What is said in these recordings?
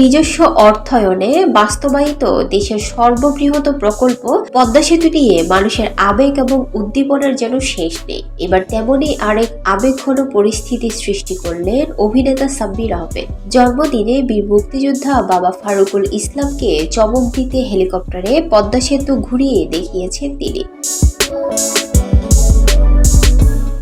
নিজস্ব অর্থায়নে বাস্তবায়িত দেশের সর্ববৃহৎ প্রকল্প পদ্মা সেতু নিয়ে মানুষের আবেগ এবং উদ্দীপনার যেন শেষ নেই। এবার তেমনই আরেক আবেগঘন পরিস্থিতি সৃষ্টি করলেন অভিনেতা সাব্বির আহমেদ। জন্মদিনে বীর মুক্তিযোদ্ধা বাবা ফারুকুল ইসলামকে চমক দিতে হেলিকপ্টারে পদ্মা সেতু ঘুরিয়ে দেখিয়েছেন তিনি।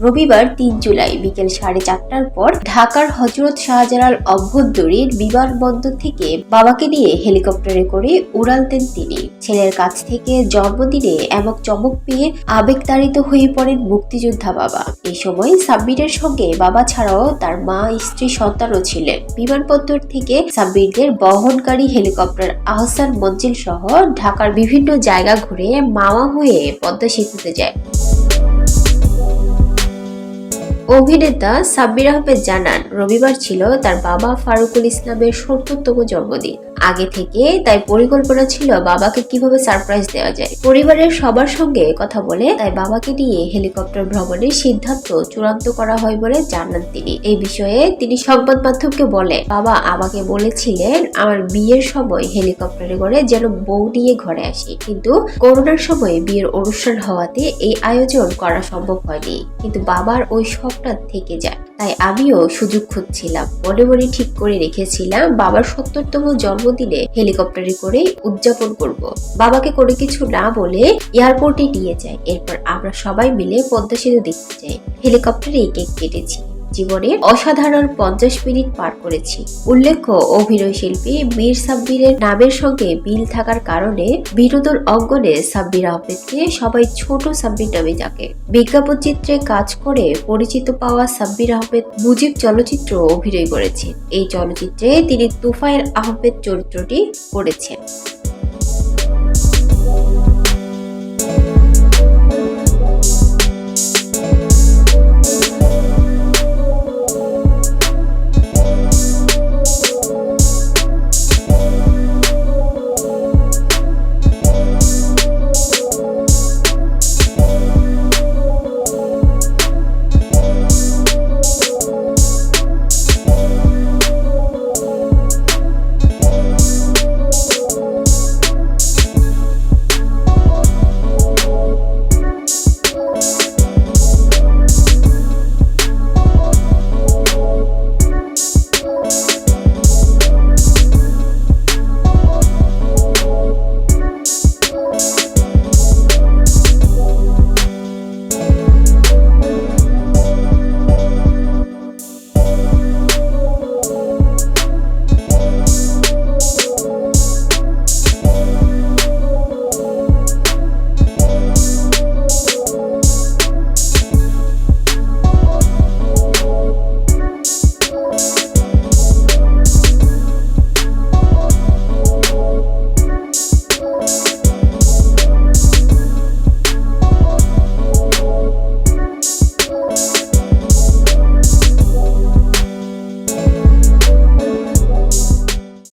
রবিবার তিন জুলাই বিকেল সাড়ে চারটার পর ঢাকার হজরত শাহজালাল অভ্যন্তরীণ বিমানবন্দর থেকে বাবাকে নিয়ে হেলিকপ্টারে করে উড়ালতেন তিনি। ছেলের কাছ থেকে জন্মদিনে এমন চমক পেয়ে আবেগতাড়িত হয়ে পড়েন মুক্তিযোদ্ধা বাবা। এই সময় সাব্বিরের সঙ্গে বাবা ছাড়াও তার মা, স্ত্রী, সন্তানও ছিলেন। বিমানবন্দর থেকে সাব্বিরদের বহনকারী হেলিকপ্টার আহসান মঞ্জিল সহ ঢাকার বিভিন্ন জায়গা ঘুরে মামা হয়ে পদ্মা সেতুতে যায়। অভিনেতা সাব্বির আহমেদ জানান রবিবার ছিল তার বাবা ফারুকুল ইসলামের সত্তরতম জন্মদিন। আগে থেকে, তাই পরিকল্পনা ছিল বাবাকে কীভাবে সারপ্রাইজ দেওয়া যায়। পরিবারের সবার সঙ্গে কথা বলে, তাই বাবাকে নিয়ে হেলিকপ্টার ভ্রমণের সিদ্ধান্ত চূড়ান্ত করা হয় বলে জানান তিনি। এই বিষয়ে তিনি সংবাদ মাধ্যমকে বলে বাবা আমাকে বলেছিলেন আমার বিয়ের সময় হেলিকপ্টারে করে যেন বউ নিয়ে ঘরে আসি। কিন্তু করোনার সময় বিয়ের অনুষ্ঠান হওয়াতে এই আয়োজন করা সম্ভব হয়নি। কিন্তু বাবার ওই শখটা থেকে যায়। তাই আমিও সুযোগ খুঁজছিলাম। মনে মনে ঠিক করে রেখেছিলাম বাবার সত্তরতম জন্মদিনে হেলিকপ্টারে করে উদযাপন করব। বাবাকে কোনো কিছু না বলে এয়ারপোর্টে নিয়ে যাই এরপর আমরা সবাই মিলে পদ্মা সেতু দেখতে যাই। হেলিকপ্টারে কেক কেটেছি। জীবনের অসাধারণ পঞ্চাশ মিনিট পার করেছি। উল্লেখ্য, অভিনয় শিল্পী মীর সাব্বিরের নামের সঙ্গে মিল থাকার কারণে বিনোদন অঙ্গনে সাব্বির আহমেদকে সবাই ছোট সাব্বির নামে ডাকে। বিজ্ঞাপন চিত্রে কাজ করে পরিচিত পাওয়া সাব্বির আহমেদ মুজিব চলচ্চিত্র অভিনয় করেছেন। এই চলচ্চিত্রে তিনি তুফাইল আহমেদ চরিত্রটি করেছেন।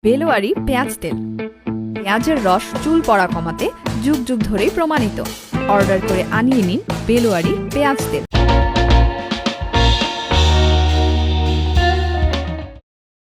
বেলোয়ারি, পেঁয়াজ তেল। পেঁয়াজের রস চুল পড়া কমাতে যুগ যুগ ধরেই প্রমাণিত। অর্ডার করে আনিয়ে নিন বেলোয়ারি পেঁয়াজ তেল।